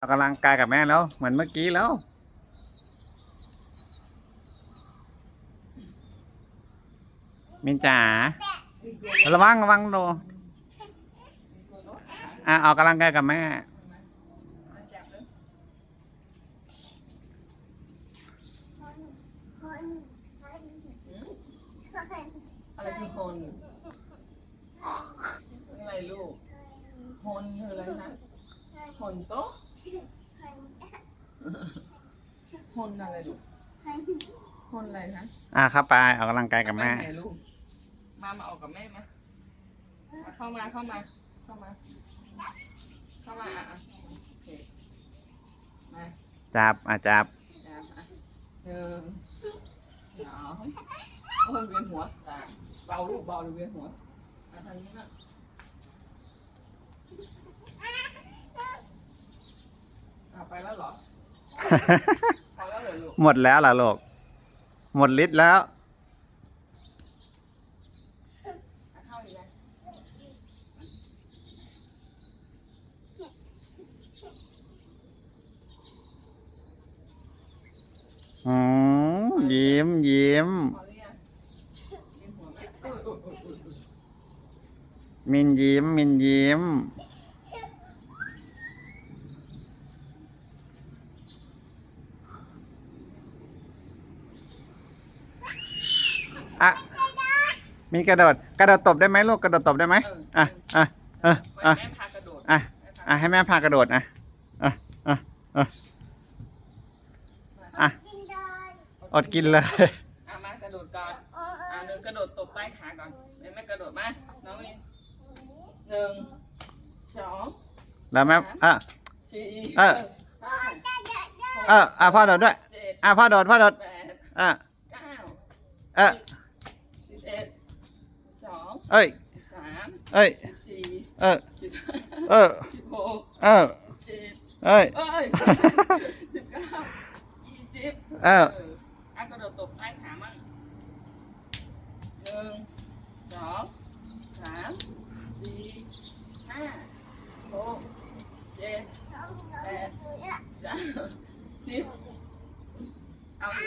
ออกกำลังกายกับแม่แล้ว เหมือนเมื่อกี้แล้วมินจ๋าระวังระวังโดอะออกกำลังกายกับแม่ อะไรคือคนอะไรลูกคนคืออะไรคะ คนโต๊ะคนอะไรลูกคนอะไรคะอะเข้าไปออกกำลังกายกับแม่ ไปไหนลูกมามาออกกับแม่มามาเข้ามาเข้ามา เข้ามา เข้ามาอะอะโอเคมาจับอะจับ จับอะหนึ่งสองโอ้ยเวียนหัวตาเบาลูกเบาเลยเวียนหัวมาทางนี้นะเอาไปแล้วเหรอพอแล้วเหมดแล้วล่ะลูก หมดลิตรแล้ว อืมยิ้มยิ้ม มินยิ้ม มินยิ้ม อะมีกระโดด กระโดดตบได้ไหมลูกกระโดดตบได้ไหมอะอะอะปล่อยอะแม่พากระโดดอะแม่พาอะให้แม่พากระโดดอะอะอะอะอะกินได้อดกินเลยอะมากระโดดก่อนอะหนึ่งกระโดดตบใต้ขาก่อนแม่แม่กระโดดมาน้องวินหนึ่งสองแล้วแม่อะสี่เออห้าเอออะพ่อโดดด้วยเจ็ดอะพ่อโดดพ่อโดดแปดอะเก้าเออสิบเอ็ดส องเอ้ยสามเอ้ยสิบสี่เออสิบเออสิบหกเออเจ็ดเอ้ยเอ้ยสิบเก้ายี่สิบเอออะกระโดดตบใต้ขามั่งหนึ่งสองสามสี่ห้าหกเจ็ดเก้าสิบเอาสิ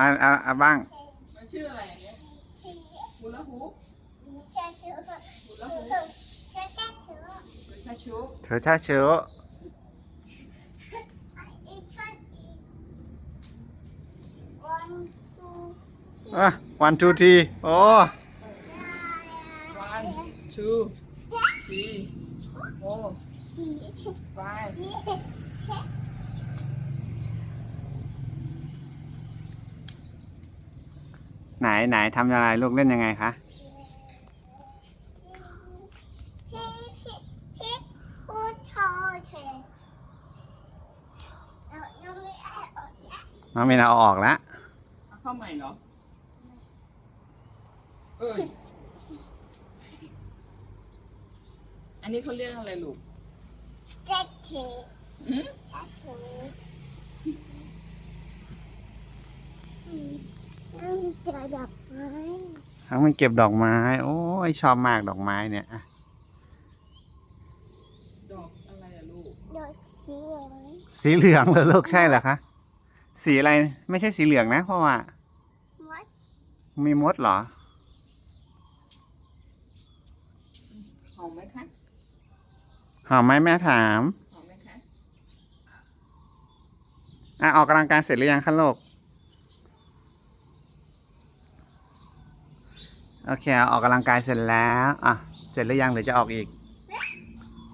อะอะอะบ้างมันชื่ออะไรอันเนี้ย ฮูลาฮูปฮูลาฮูปหรือชาชูเธอช้าเชียว อะวันทูทีโอ้ วันทูทีโอ้ ไฟไหนไหนทำอะไรลูกเล่นยังไงคะน้องมินเอาออกแล้วเอาเข้าใหม่เหรอเอ้ยอันนี้เขาเรียกอะไรลูกอืม จะดับไหมทั้งมันเก็บดอกไม้ โอ้ยชอบมากดอกไม้เนี่ยอะดอกอะไรอะลูก ดอกสีเหลืองสีเหลืองเหรอลูกใช่เหรอคะ สีอะไรไม่ใช่สีเหลืองนะเพราะว่า มดมีมดเหรอ หอมไหมคะ หอมไหมแม่ถาม หอมไหมคะ อะออกกำลังกายเสร็จหรือยังคะลูก โอเคออกกำลังกายเสร็จแล้วอะเสร็จหรือยังหรือจะออกอีก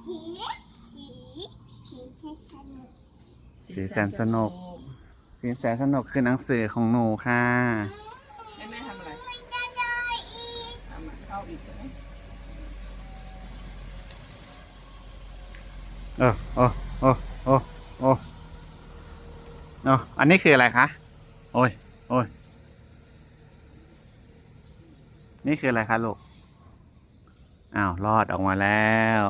สีสีสีแค่ขนมสีแสนสนุกสินแสสนุกคือหนังสือของหนูค่ะให้แม่ทำอะไรมันจะได้อีกทำอะเข้าอีกใช่ไหมเออโอ้โอ้โอ้โอ้เนาะอันนี้คืออะไรคะโอ้ยโอ้ย นี่คืออะไรคะลูก อ้าว รอดออกมาแล้ว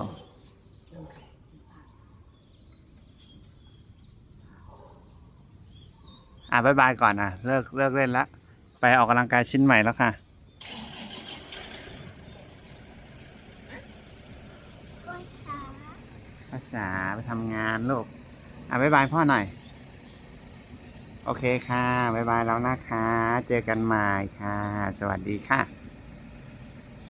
อะบายบายก่อนอะ เลิกเลิกเล่นละ ไปออกกำลังกายชิ้นใหม่แล้วค่ะ ภาษาไปทำงานลูก อะบ๊ายบายพ่อหน่อย โอเคค่ะบ๊ายบายแล้วนะคะ เจอกันใหม่ค่ะ สวัสดีค่ะ